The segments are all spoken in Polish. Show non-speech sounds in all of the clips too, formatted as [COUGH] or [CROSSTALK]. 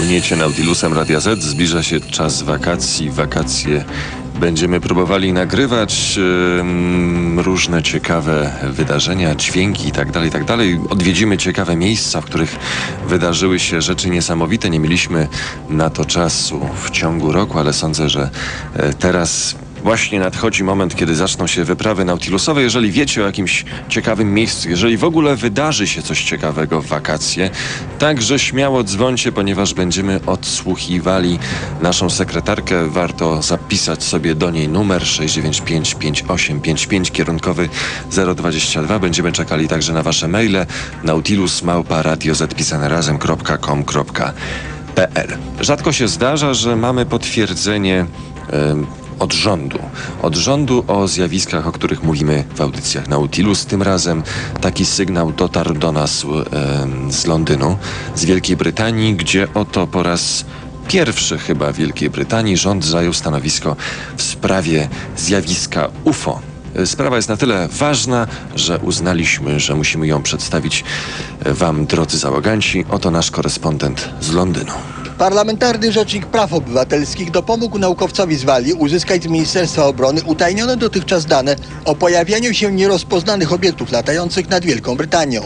Płyniecie Nautilusem Radia Z, zbliża się czas wakacji. Wakacje będziemy próbowali nagrywać ym, różne ciekawe wydarzenia, dźwięki itd., itd. Odwiedzimy ciekawe miejsca, w których wydarzyły się rzeczy niesamowite. Nie mieliśmy na to czasu w ciągu roku, ale sądzę, że e, teraz Właśnie nadchodzi moment, kiedy zaczną się wyprawy nautilusowe. Jeżeli wiecie o jakimś ciekawym miejscu, jeżeli w ogóle wydarzy się coś ciekawego w wakacje, także śmiało dzwońcie, ponieważ będziemy odsłuchiwali naszą sekretarkę. Warto zapisać sobie do niej numer 695 5855 kierunkowy 022. Będziemy czekali także na wasze maile nautilusmałpa.radiozetpisanerazem.com.pl Rzadko się zdarza, że mamy potwierdzenie od rządu. Od rządu o zjawiskach, o których mówimy w audycjach Nautilus. Tym razem taki sygnał dotarł do nas em, z Londynu, z Wielkiej Brytanii, gdzie oto po raz pierwszy chyba Wielkiej Brytanii rząd zajął stanowisko w sprawie zjawiska UFO. E, Sprawa jest na tyle ważna, że uznaliśmy, że musimy ją przedstawić e, Wam, drodzy załoganci. Oto nasz korespondent z Londynu. Parlamentarny Rzecznik Praw Obywatelskich dopomógł naukowcowi z Walii uzyskać z Ministerstwa Obrony utajnione dotychczas dane o pojawianiu się nierozpoznanych obiektów latających nad Wielką Brytanią.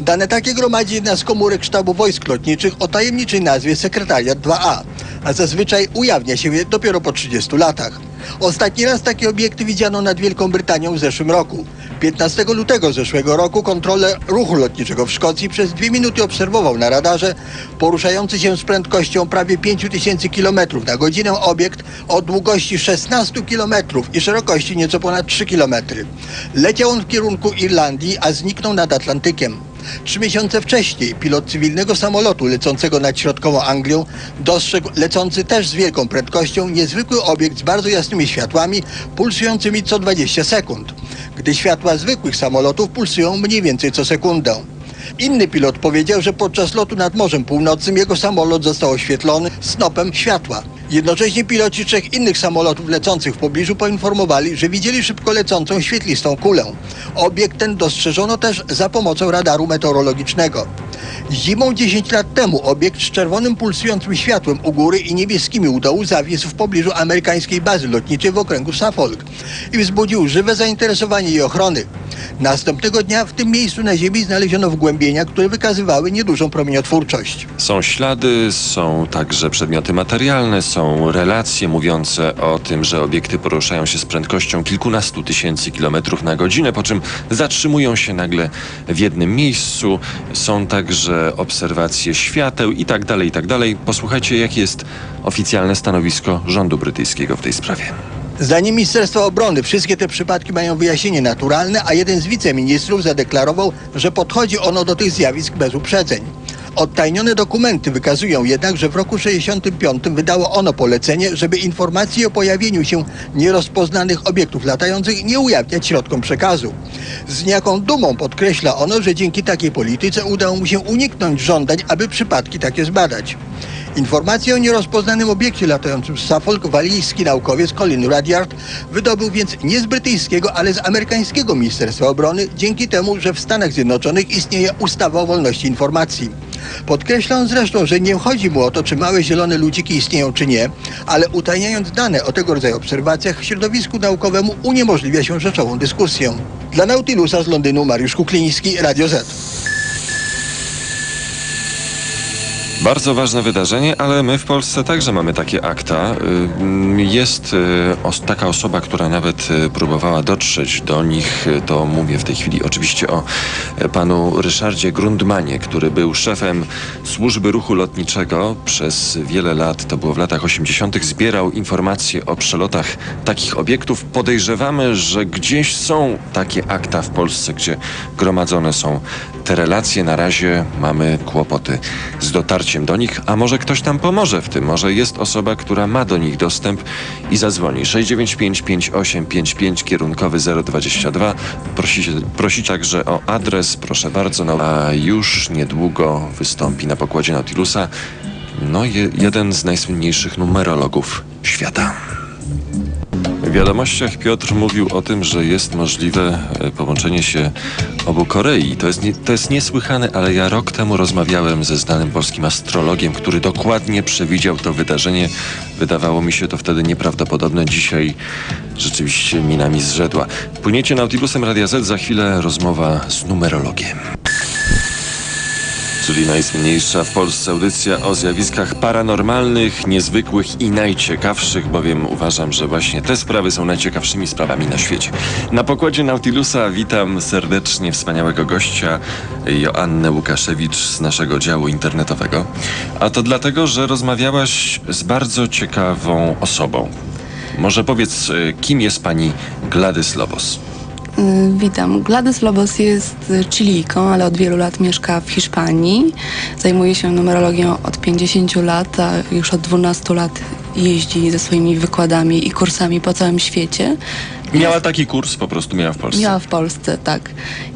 Dane takie gromadzi jedna z komórek sztabu wojsk lotniczych o tajemniczej nazwie Sekretariat 2A, a zazwyczaj ujawnia się je dopiero po 30 latach. Ostatni raz takie obiekty widziano nad Wielką Brytanią w zeszłym roku. 15 lutego zeszłego roku kontroler ruchu lotniczego w Szkocji przez dwie minuty obserwował na radarze poruszający się z prędkością prawie 5000 km na godzinę obiekt o długości 16 km i szerokości nieco ponad 3 km. Leciał on w kierunku Irlandii, a zniknął nad Atlantykiem. Trzy miesiące wcześniej pilot cywilnego samolotu lecącego nad środkową Anglią dostrzegł lecący też z wielką prędkością niezwykły obiekt z bardzo jasnymi światłami pulsującymi co 20 sekund, gdy światła zwykłych samolotów pulsują mniej więcej co sekundę. Inny pilot powiedział, że podczas lotu nad Morzem Północnym jego samolot został oświetlony snopem światła. Jednocześnie piloci trzech innych samolotów lecących w pobliżu poinformowali, że widzieli szybko lecącą świetlistą kulę. Obiekt ten dostrzeżono też za pomocą radaru meteorologicznego. Zimą 10 lat temu obiekt z czerwonym pulsującym światłem u góry i niebieskimi u dołu zawisł w pobliżu amerykańskiej bazy lotniczej w okręgu Suffolk i wzbudził żywe zainteresowanie jej ochrony. Następnego dnia w tym miejscu na Ziemi znaleziono wgłębienia, które wykazywały niedużą promieniotwórczość. Są ślady, są także przedmioty materialne, są relacje mówiące o tym, że obiekty poruszają się z prędkością kilkunastu tysięcy kilometrów na godzinę, po czym zatrzymują się nagle w jednym miejscu. Są także obserwacje świateł i tak dalej, i tak dalej. Posłuchajcie, jakie jest oficjalne stanowisko rządu brytyjskiego w tej sprawie. Zdaniem Ministerstwa Obrony wszystkie te przypadki mają wyjaśnienie naturalne, a jeden z wiceministrów zadeklarował, że podchodzi ono do tych zjawisk bez uprzedzeń. Odtajnione dokumenty wykazują jednak, że w roku 65 wydało ono polecenie, żeby informacji o pojawieniu się nierozpoznanych obiektów latających nie ujawniać środkom przekazu. Z niejaką dumą podkreśla ono, że dzięki takiej polityce udało mu się uniknąć żądań, aby przypadki takie zbadać. Informację o nierozpoznanym obiekcie latającym z Suffolk walijski naukowiec Colin Rudyard wydobył więc nie z brytyjskiego, ale z amerykańskiego Ministerstwa Obrony dzięki temu, że w Stanach Zjednoczonych istnieje ustawa o wolności informacji. Podkreśla on zresztą, że nie chodzi mu o to, czy małe zielone ludziki istnieją, czy nie, ale utajniając dane o tego rodzaju obserwacjach, środowisku naukowemu uniemożliwia się rzeczową dyskusję. Dla Nautilusa z Londynu Mariusz Kukliński, Radio Z. Bardzo ważne wydarzenie, ale my w Polsce także mamy takie akta. Ym, Jest y, taka osoba, która nawet y, próbowała dotrzeć do nich. Y, To mówię w tej chwili oczywiście o e, panu Ryszardzie Grundmanie, który był szefem służby ruchu lotniczego przez wiele lat, to było w latach 80., zbierał informacje o przelotach takich obiektów. Podejrzewamy, że gdzieś są takie akta w Polsce, gdzie gromadzone są te relacje. Na razie mamy kłopoty z dotarciem do nich, a może ktoś tam pomoże w tym. Może jest osoba, która ma do nich dostęp i zadzwoni. 695 5855 kierunkowy 022. Prosi, prosi także o adres, proszę bardzo. No, a już niedługo wystąpi na pokładzie Nautilusa no, je, jeden z najsłynniejszych numerologów świata. W wiadomościach Piotr mówił o tym, że jest możliwe e, połączenie się obu Korei. To jest, nie, to jest niesłychane, ale ja rok temu rozmawiałem ze znanym polskim astrologiem, który dokładnie przewidział to wydarzenie. Wydawało mi się to wtedy nieprawdopodobne. Dzisiaj rzeczywiście minami zrzedła. Płyniecie Nautilusem Radia Z, za chwilę rozmowa z numerologiem. Czyli najsłynniejsza w Polsce audycja o zjawiskach paranormalnych, niezwykłych i najciekawszych, bowiem uważam, że właśnie te sprawy są najciekawszymi sprawami na świecie. Na pokładzie Nautilusa witam serdecznie wspaniałego gościa, Joannę Łukaszewicz z naszego działu internetowego. A to dlatego, że rozmawiałaś z bardzo ciekawą osobą. Może powiedz, y, kim jest pani Gladys Lobos? Y, Witam. Gladys Lobos jest Chilijką, ale od wielu lat mieszka w Hiszpanii. Zajmuje się numerologią od 50 lat, a już od 12 lat jeździ ze swoimi wykładami i kursami po całym świecie. Miała taki kurs, po prostu miała w Polsce. Miała w Polsce, tak.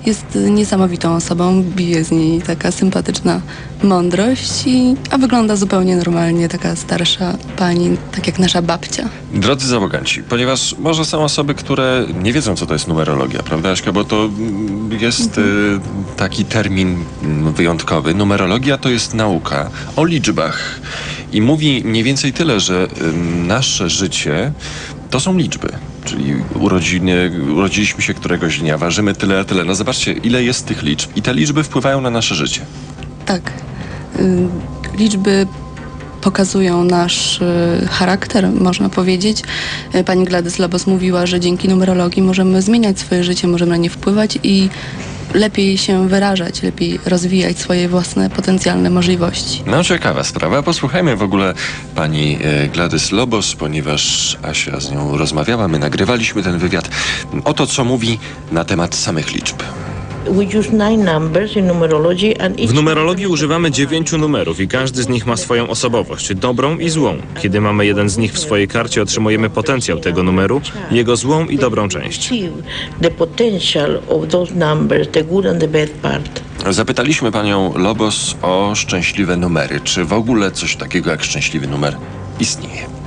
Jest niesamowitą osobą, bije z niej taka sympatyczna mądrość, i, a wygląda zupełnie normalnie, taka starsza pani, tak jak nasza babcia. Drodzy załoganci, ponieważ może są osoby, które nie wiedzą, co to jest numerologia, prawda, Aśka? Bo to mm, jest y, taki termin wyjątkowy. Numerologia to jest nauka o liczbach i mówi mniej więcej tyle, że nasze życie to są liczby. Czyli urodziny, urodziliśmy się któregoś dnia, ważymy tyle, a tyle. No zobaczcie, ile jest tych liczb. I te liczby wpływają na nasze życie. Tak. Y, Liczby pokazują nasz y, charakter, można powiedzieć. Y, Pani Gladys Lobos mówiła, że dzięki numerologii możemy zmieniać swoje życie, możemy na nie wpływać i lepiej się wyrażać, lepiej rozwijać swoje własne potencjalne możliwości. No ciekawa sprawa. Posłuchajmy w ogóle pani e, Gladys Lobos, ponieważ Asia z nią rozmawiała, my nagrywaliśmy ten wywiad. Oto co mówi na temat samych liczb. We use nine numbers in numerology and each W numerologii używamy dziewięciu numerów i każdy z nich ma swoją osobowość, dobrą i złą. Kiedy mamy jeden z nich w swojej karcie, otrzymujemy potencjał tego numeru, jego złą i dobrą część. achieve the potential of those numbers, the good and the bad part. Zapytaliśmy panią Lobos o szczęśliwe numery. Czy w ogóle coś takiego jak szczęśliwy numer istnieje?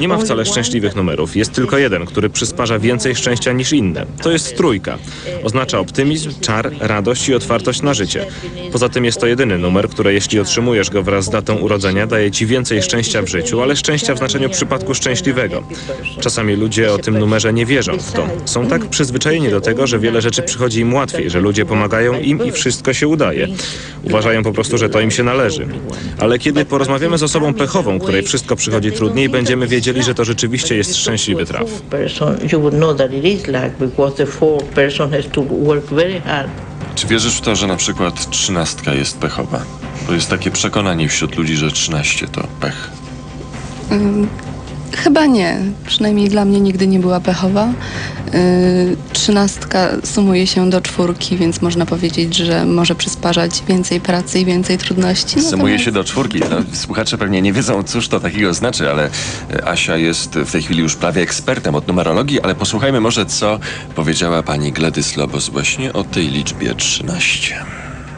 Nie ma wcale szczęśliwych numerów, jest tylko jeden, który przysparza więcej szczęścia niż inne. To jest trójka. Oznacza optymizm, czar, radość i otwartość na życie. Poza tym jest to jedyny numer, który jeśli otrzymujesz go wraz z datą urodzenia, daje ci więcej szczęścia w życiu, ale szczęścia w znaczeniu przypadku szczęśliwego. Czasami ludzie o tym numerze nie wierzą w to. Są tak przyzwyczajeni do tego, że wiele rzeczy przychodzi im łatwiej, że ludzie pomagają im i wszystko się udaje. Uważają po prostu, że to im się należy. Ale kiedy porozmawiamy z osobą pechową, której wszystko przychodzi trudniej, będziemy wiedzieli, że to rzeczywiście jest szczęśliwy traf. Czy wierzysz w to, że na przykład trzynastka jest pechowa? Bo jest takie przekonanie wśród ludzi, że trzynaście to pech. Chyba nie. Przynajmniej dla mnie nigdy nie była pechowa. Yy, Trzynastka sumuje się do czwórki, więc można powiedzieć, że może przysparzać więcej pracy i więcej trudności. Sumuje Natomiast- się do czwórki. No, słuchacze pewnie nie wiedzą, cóż to takiego znaczy, ale e, Asia jest w tej chwili już prawie ekspertem od numerologii, ale posłuchajmy może, co powiedziała pani Gladys Lobos właśnie o tej liczbie 13.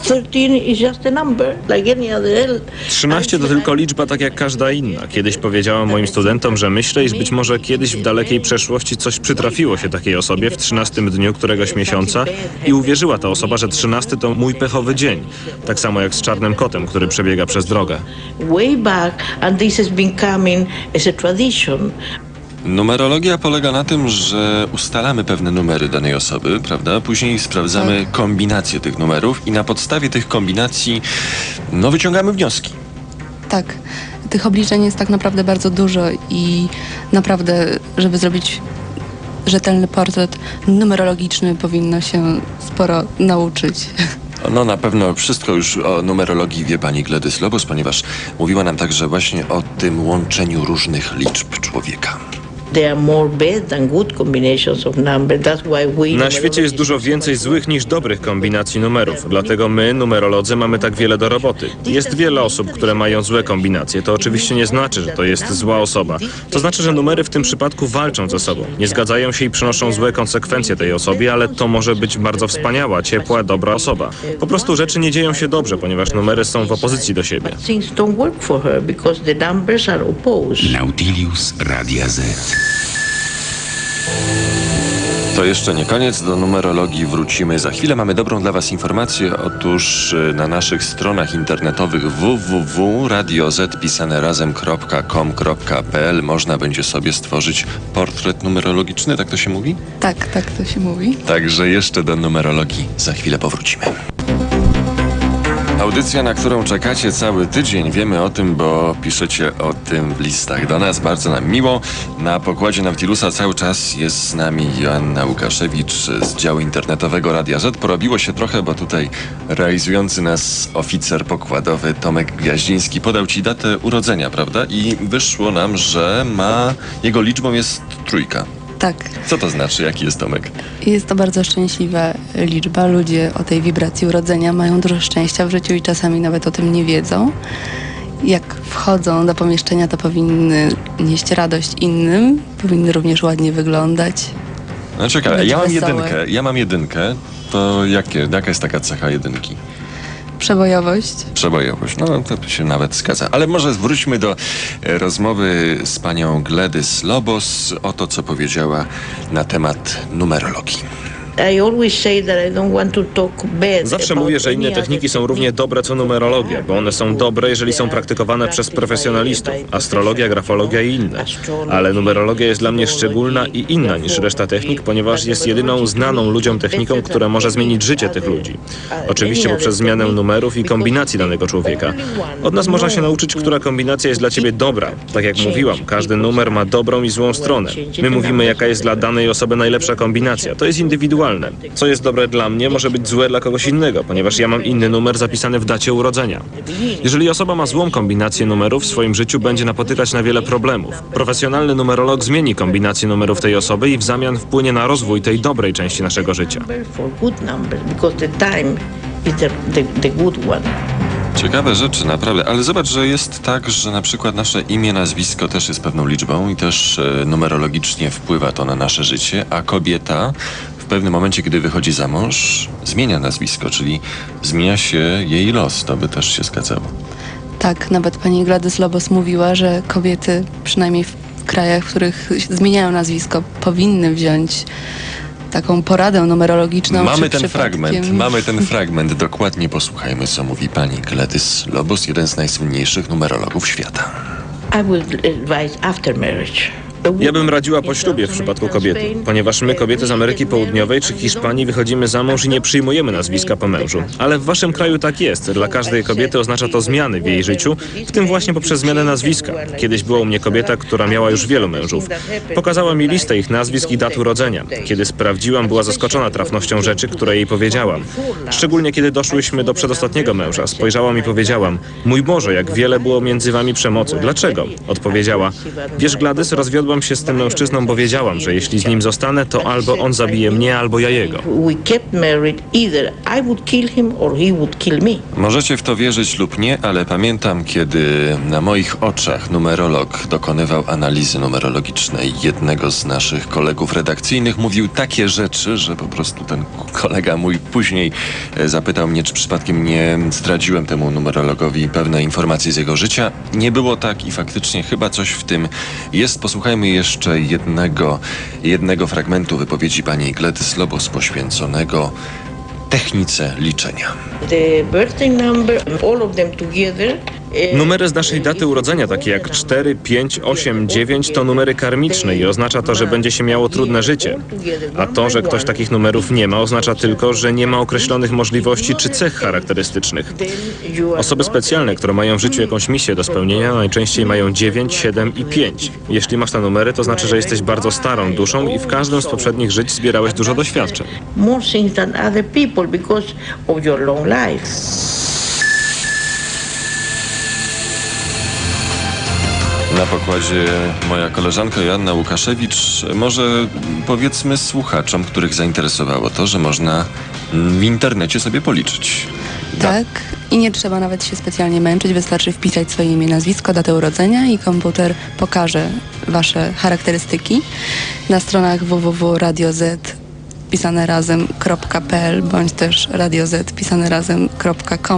13 is just a number, like any other. 13 to tylko liczba tak jak każda inna. Kiedyś powiedziałam moim studentom, że myślę, iż być może kiedyś w dalekiej przeszłości coś przytrafiło się takiej osobie w 13 dniu któregoś miesiąca i uwierzyła ta osoba, że 13 to mój pechowy dzień. Tak samo jak z czarnym kotem, który przebiega przez drogę. way back, and this has been coming as a tradition. Numerologia polega na tym, że ustalamy pewne numery danej osoby, prawda? Później sprawdzamy kombinację tych numerów i na podstawie tych kombinacji no, wyciągamy wnioski. Tak. Tych obliczeń jest tak naprawdę bardzo dużo i naprawdę, żeby zrobić rzetelny portret numerologiczny, powinno się sporo nauczyć. [LAUGHS] No na pewno wszystko już o numerologii wie pani Gladys Lobos, ponieważ mówiła nam także właśnie o tym łączeniu różnych liczb człowieka. There are more bad than good combinations of numbers. That's why we Na świecie jest dużo więcej złych niż dobrych kombinacji numerów, dlatego my, numerolodzy, mamy tak wiele do roboty. Jest wiele osób, które mają złe kombinacje. To oczywiście nie znaczy, że to jest zła osoba. To znaczy, że numery w tym przypadku walczą ze sobą. Nie zgadzają się i przynoszą złe konsekwencje tej osobie, ale to może być bardzo wspaniała, ciepła, dobra osoba. Po prostu rzeczy nie dzieją się dobrze, ponieważ numery są w opozycji do siebie. things don't work for her because the numbers are opposed. Nautilus Radia Z. To jeszcze nie koniec, do numerologii wrócimy za chwilę. Mamy dobrą dla Was informację. Otóż y, na naszych stronach internetowych www.radioz.com.pl można będzie sobie stworzyć portret numerologiczny, tak to się mówi? Tak, tak to się mówi. Także jeszcze do numerologii za chwilę powrócimy. Audycja, na którą czekacie cały tydzień, wiemy o tym, bo piszecie o tym w listach do nas. Bardzo nam miło. Na pokładzie Nautilusa cały czas jest z nami Joanna Łukaszewicz z działu internetowego Radia Z. Porobiło się trochę, bo tutaj realizujący nas oficer pokładowy Tomek Gwiaździński podał ci datę urodzenia, prawda? I wyszło nam, że ma jego liczbą jest trójka. Tak. Co to znaczy? Jaki jest Tomek? Jest to bardzo szczęśliwa liczba. Ludzie o tej wibracji urodzenia mają dużo szczęścia w życiu i czasami nawet o tym nie wiedzą. Jak wchodzą do pomieszczenia, to powinny nieść radość innym, powinny również ładnie wyglądać. No Być ja mam wesołe. jedynkę, ja mam jedynkę, to jakie, jaka jest taka cecha jedynki? Przebojowość. Przebojowość, no to się nawet zgadza. Ale może wróćmy do e, rozmowy z panią Gledys Lobos o to, co powiedziała na temat numerologii. Zawsze mówię, że inne techniki są równie dobre co numerologia, bo one są dobre, jeżeli są praktykowane przez profesjonalistów. Astrologia, grafologia i inne. Ale numerologia jest dla mnie szczególna i inna niż reszta technik, ponieważ jest jedyną znaną ludziom techniką, która może zmienić życie tych ludzi. Oczywiście poprzez zmianę numerów i kombinacji danego człowieka. Od nas można się nauczyć, która kombinacja jest dla ciebie dobra. Tak jak mówiłam, każdy numer ma dobrą i złą stronę. My mówimy, jaka jest dla danej osoby najlepsza kombinacja. To jest indywidualne. Co jest dobre dla mnie, może być złe dla kogoś innego, ponieważ ja mam inny numer zapisany w dacie urodzenia. Jeżeli osoba ma złą kombinację numerów w swoim życiu, będzie napotykać na wiele problemów. Profesjonalny numerolog zmieni kombinację numerów tej osoby i w zamian wpłynie na rozwój tej dobrej części naszego życia. Ciekawe rzeczy, naprawdę, ale zobacz, że jest tak, że na przykład nasze imię, nazwisko też jest pewną liczbą i też e, numerologicznie wpływa to na nasze życie, a kobieta pewnym momencie, kiedy wychodzi za mąż, zmienia nazwisko, czyli zmienia się jej los. To by też się zgadzało. Tak, nawet pani Gladys Lobos mówiła, że kobiety, przynajmniej w krajach, w których zmieniają nazwisko, powinny wziąć taką poradę numerologiczną. Mamy czy ten przypadkiem- fragment, mamy ten fragment. Dokładnie posłuchajmy, co mówi pani Gladys Lobos, jeden z najsłynniejszych numerologów świata. I would advise after marriage. Ja bym radziła po ślubie w przypadku kobiety, ponieważ my, kobiety z Ameryki Południowej czy Hiszpanii, wychodzimy za mąż i nie przyjmujemy nazwiska po mężu. Ale w waszym kraju tak jest. Dla każdej kobiety oznacza to zmiany w jej życiu, w tym właśnie poprzez zmianę nazwiska. Kiedyś była u mnie kobieta, która miała już wielu mężów. Pokazała mi listę ich nazwisk i dat urodzenia. Kiedy sprawdziłam, była zaskoczona trafnością rzeczy, które jej powiedziałam. Szczególnie kiedy doszłyśmy do przedostatniego męża. Spojrzałam i powiedziałam, mój Boże, jak wiele było między wami przemocy. Dlaczego? Odpowiedziała, wiesz Gladys, rozwiodłam się z tym mężczyzną, bo wiedziałam, że jeśli z nim zostanę, to albo on zabije mnie, albo ja jego. Możecie w to wierzyć lub nie, ale pamiętam, kiedy na moich oczach numerolog dokonywał analizy numerologicznej jednego z naszych kolegów redakcyjnych, mówił takie rzeczy, że po prostu ten kolega mój później e, zapytał mnie, czy przypadkiem nie zdradziłem temu numerologowi pewne informacje z jego życia. Nie było tak i faktycznie chyba coś w tym jest. Posłuchajmy jeszcze jednego, jednego fragmentu wypowiedzi pani Gledys Lobos poświęconego technice liczenia. The birthday number, all of them together. Eh, Numery z naszej daty urodzenia, takie jak 4, 5, 8, 9, to numery karmiczne i oznacza to, że będzie się miało trudne życie. A to, że ktoś takich numerów nie ma, oznacza tylko, że nie ma określonych możliwości czy cech charakterystycznych. Osoby specjalne, które mają w życiu jakąś misję do spełnienia, najczęściej mają 9, 7 i 5. Jeśli masz te numery, to znaczy, że jesteś bardzo starą duszą i w każdym z poprzednich żyć zbierałeś dużo doświadczeń. more things than other people because of your long life. Na pokładzie moja koleżanka Joanna Łukaszewicz. Może powiedzmy słuchaczom, których zainteresowało to, że można w internecie sobie policzyć. Tak. I nie trzeba nawet się specjalnie męczyć, wystarczy wpisać swoje imię, nazwisko, datę urodzenia i komputer pokaże wasze charakterystyki na stronach www.radioz pisane razem.pl bądź też radioz pisane razem.com.pl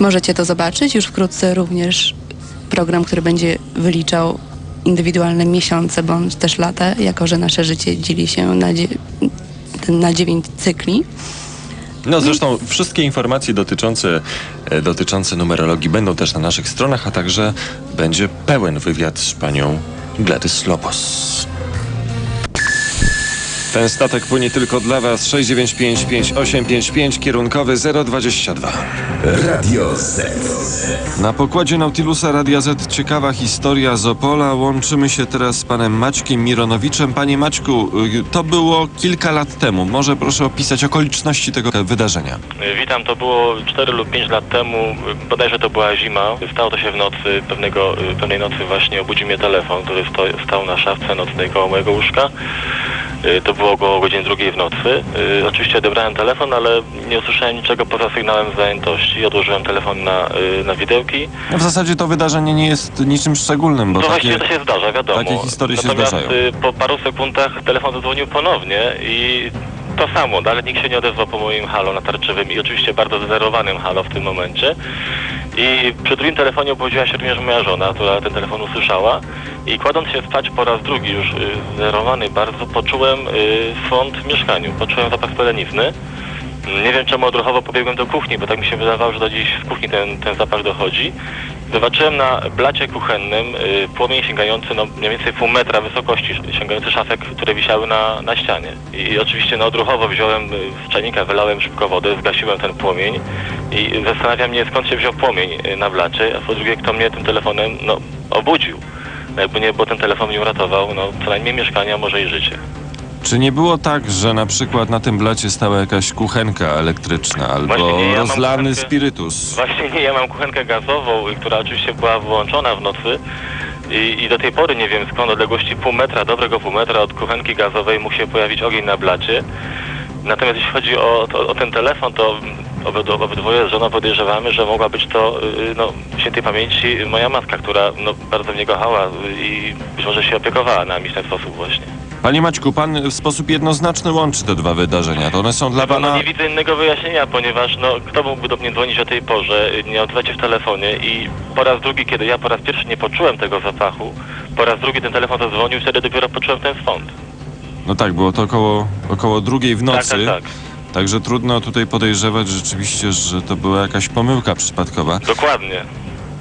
Możecie to zobaczyć. Już wkrótce również program, który będzie wyliczał indywidualne miesiące bądź też lata, jako że nasze życie dzieli się na, dzie- na dziewięć cykli. No zresztą wszystkie informacje dotyczące, e, dotyczące numerologii będą też na naszych stronach, a także będzie pełen wywiad z panią Gladys Lobos. Ten statek płynie tylko dla Was 695 5855 kierunkowy 022. Radio Z. Na pokładzie Nautilusa Radia Z ciekawa historia z Opola. Łączymy się teraz z panem Maćkiem Mironowiczem. Panie Maćku, y, to było kilka lat temu. Może proszę opisać okoliczności tego wydarzenia. Witam, to było 4 lub 5 lat temu, bodajże to była zima. Stało to się w nocy, pewnego, pewnej nocy właśnie obudził mnie telefon, który stał na szafce nocnej koło mojego łóżka. Y, To było około godziny drugiej w nocy. Y, Oczywiście odebrałem telefon, ale nie usłyszałem niczego poza sygnałem zajętości. Odłożyłem telefon na, y, na widełki. No w zasadzie to wydarzenie nie jest niczym szczególnym, bo To takie... właściwie to się zdarza, wiadomo. takie historie się Natomiast zdarzają. y, po paru sekundach telefon zadzwonił ponownie i to samo, dalej nikt się nie odezwał po moim halo natarczywym i oczywiście bardzo zdenerwowanym halo w tym momencie. I przy drugim telefonie obudziła się również moja żona, która ten telefon usłyszała i kładąc się spać po raz drugi już y, zdenerwowany bardzo, poczułem y, swąd w mieszkaniu, poczułem zapach spelenizny. Nie wiem czemu odruchowo pobiegłem do kuchni, bo tak mi się wydawało, że do dziś z kuchni ten, ten zapach dochodzi. Zobaczyłem na blacie kuchennym y, płomień sięgający no, mniej więcej pół metra wysokości, sięgający szafek, które wisiały na, na ścianie. I oczywiście no, odruchowo wziąłem y, z czajnika, wylałem szybko wodę, zgasiłem ten płomień i zastanawia mnie skąd się wziął płomień y, na blacie, a po drugie kto mnie tym telefonem no, obudził. No, Jakby nie, bo ten telefon mnie uratował, no co najmniej mieszkanie, a może i życie. Czy nie było tak, że na przykład na tym blacie stała jakaś kuchenka elektryczna albo Właśnie nie, ja mam rozlany kuchenkę- spirytus? Właśnie nie, ja mam kuchenkę gazową, y, która oczywiście była wyłączona w nocy i, i do tej pory nie wiem skąd odległości pół metra, dobrego pół metra od kuchenki gazowej mógł się pojawić ogień na blacie. Natomiast jeśli chodzi o, to, o ten telefon, to obydwo- obydwoje z żoną podejrzewamy, że mogła być to y, no, w świętej pamięci moja matka, która no, bardzo mnie kochała y, i być może się opiekowała nami w ten sposób właśnie. Panie Maćku, pan w sposób jednoznaczny łączy te dwa wydarzenia. To one są dla No, pana... nie widzę innego wyjaśnienia, ponieważ no, kto mógłby do mnie dzwonić o tej porze, nie odzywać się w telefonie i po raz drugi, kiedy ja po raz pierwszy nie poczułem tego zapachu, po raz drugi ten telefon zadzwonił, wtedy dopiero poczułem ten swąd. No tak, było to około, około drugiej w nocy. Tak, tak, tak. Także trudno tutaj podejrzewać rzeczywiście, że to była jakaś pomyłka przypadkowa. Dokładnie.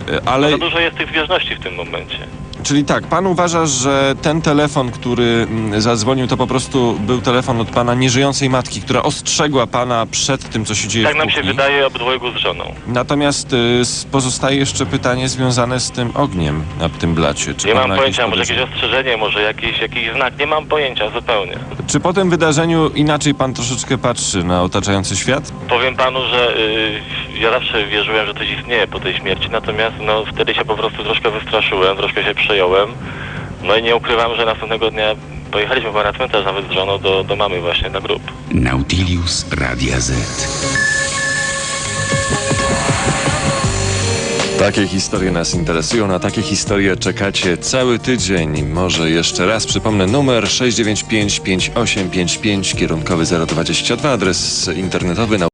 E, Ale, Za dużo jest tych zbieżności w tym momencie. czyli tak, pan uważa, że ten telefon, który mm, zadzwonił, to po prostu był telefon od pana nieżyjącej matki, która ostrzegła pana przed tym, co się dzieje Tak w nam się wydaje obydwojgu z żoną. Natomiast y, pozostaje jeszcze pytanie związane z tym ogniem na tym blacie. Czy Nie mam ma pojęcia, może podejrzenie? jakieś ostrzeżenie, może jakiś, jakiś znak, nie mam pojęcia zupełnie. Czy po tym wydarzeniu inaczej pan troszeczkę patrzy na otaczający świat? Powiem panu, że y, ja zawsze wierzyłem, że coś istnieje po tej śmierci, natomiast no, wtedy się po prostu troszkę wystraszyłem, troszkę się przejąłem. No i nie ukrywam, że następnego dnia pojechaliśmy na cmentarz nawet z żoną do, do mamy właśnie na grób. Nautilus Radia Z. Takie historie nas interesują, na takie historie czekacie cały tydzień. Może jeszcze raz przypomnę numer 695 5855 kierunkowy 022, adres internetowy na